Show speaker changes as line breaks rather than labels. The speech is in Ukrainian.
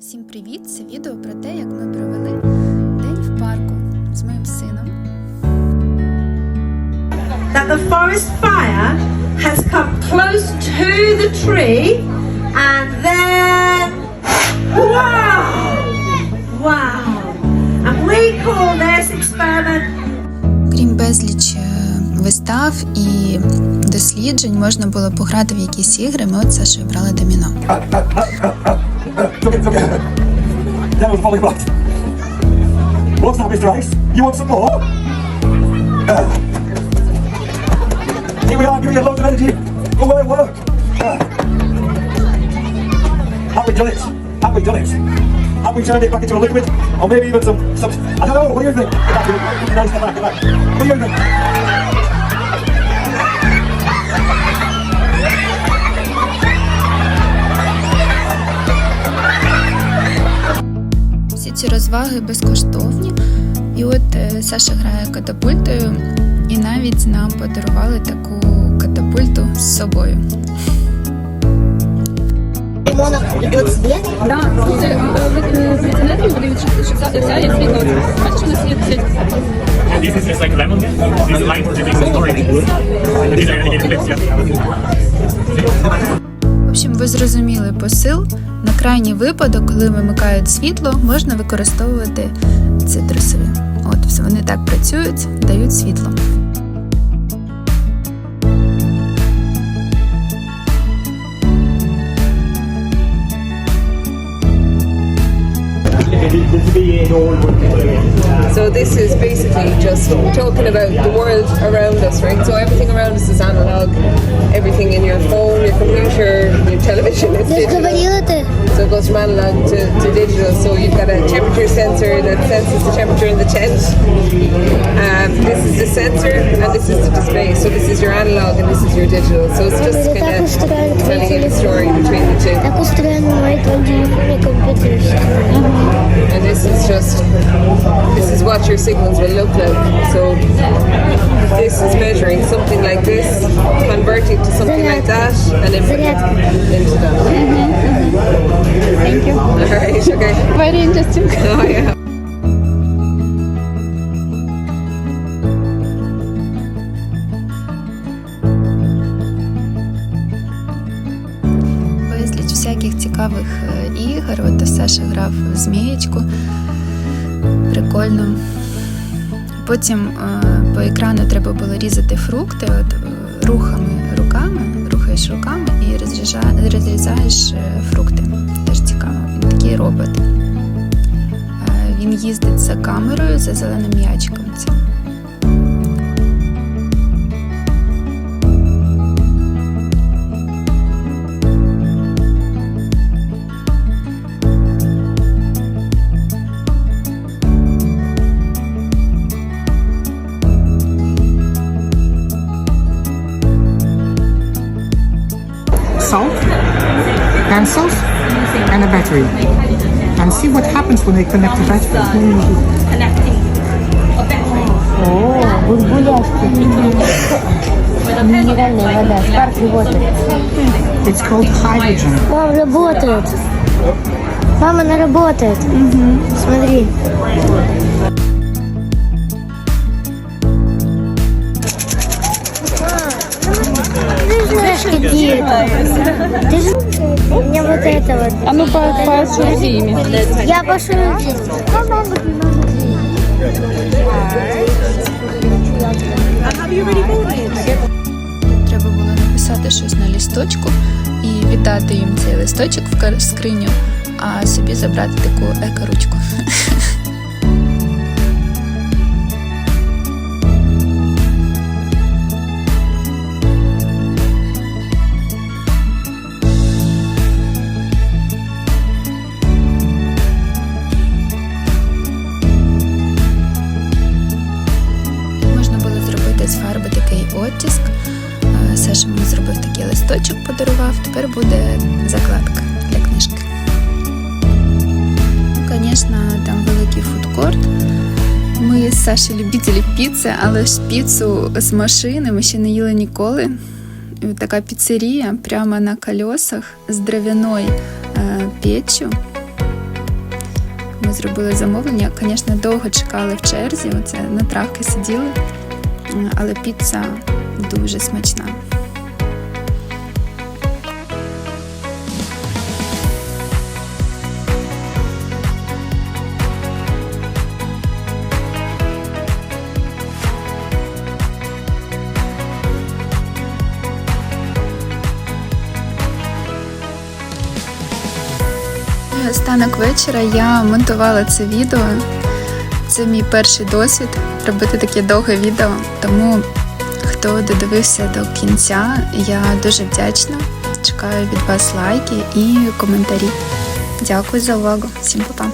Всім привіт! Це відео про те, як ми провели день в парку з моїм сином.
that the forest fire has come close to the tree and then wow wow and we call this experiment
Крім безліч е, вистав і досліджень, можна було пограти в якісь ігри. Ми от Сашою брали доміно.
That was polyglot. What's that, Mr. Ice? You want some more? Uh, here we are, giving you loads of energy. Go away, work. Uh, have we done it? Have we done it? Have we turned it back into a liquid? Or maybe even some, some I don't know, what do you think? What do you think?
Ці розваги безкоштовні. І от е, Саша грає катапультою, і навіть нам подарували таку катапульту з собою.
лимонов идет свет.
Да, слушай, прецеденты выдают, что вся есть є.
This is just like lemon. This is for giving some story. These are yeah?
В общем, ви зрозуміли посил. На крайній випадок, коли вимикають світло, можна використовувати цитрусові. От все вони так працюють, дають світло.
So this is basically just talking about the world around us, right? So everything around us is analog. Everything in your phone, your computer, your television is digital. So it goes from analog to, to digital. So you've got a temperature sensor that senses the temperature in the tent. Um, this is the sensor and this is the display. So this is your analog and this is your digital. So it's just kind of telling you the story,
which
and this is just, this is what your signals will look like. So this is measuring something like this, converting to something like that, and then into that. Mm -hmm. Mm-hmm.
Thank you.
All right, okay.
Very interesting.
Всяких цікавих е, ігор. От Саша грав в змієчку. Прикольно. Потім е, по екрану треба було різати фрукти от, е, рухами руками, рухаєш руками і розрізаєш фрукти. Теж цікаво. Такий робот. Він їздить за камерою, за зеленим м'ячиком. Це
salt, pencils, and a battery. And see what happens when they connect the battery.
Минеральная вода, Sparkly Water.
It's called hydrogen.
Мам, работает. Мама, она работает. Смотри. Ты же... У вот это вот.
А ну по пошути ими.
Я пошел.
Треба було написати щось на лісточку і віддати їм цей листочок в скриню, а собі забрати таку еко-ручку. листочок, подарував. Тепер буде закладка для книжки. Ну, звісно, там великий фудкорт. Ми з Саші любителі піци, але ж піцу з машини ми ще не їли ніколи. Така піцерія прямо на колесах з дровяною е, печчю. Ми зробили замовлення. Звісно, довго чекали в черзі. Оце на травки сиділи, але піца дуже смачна. Останок вечора я монтувала це відео. Це мій перший досвід робити таке довге відео. Тому хто додивився до кінця, я дуже вдячна. Чекаю від вас лайки і коментарі. Дякую за увагу. Всім па-па.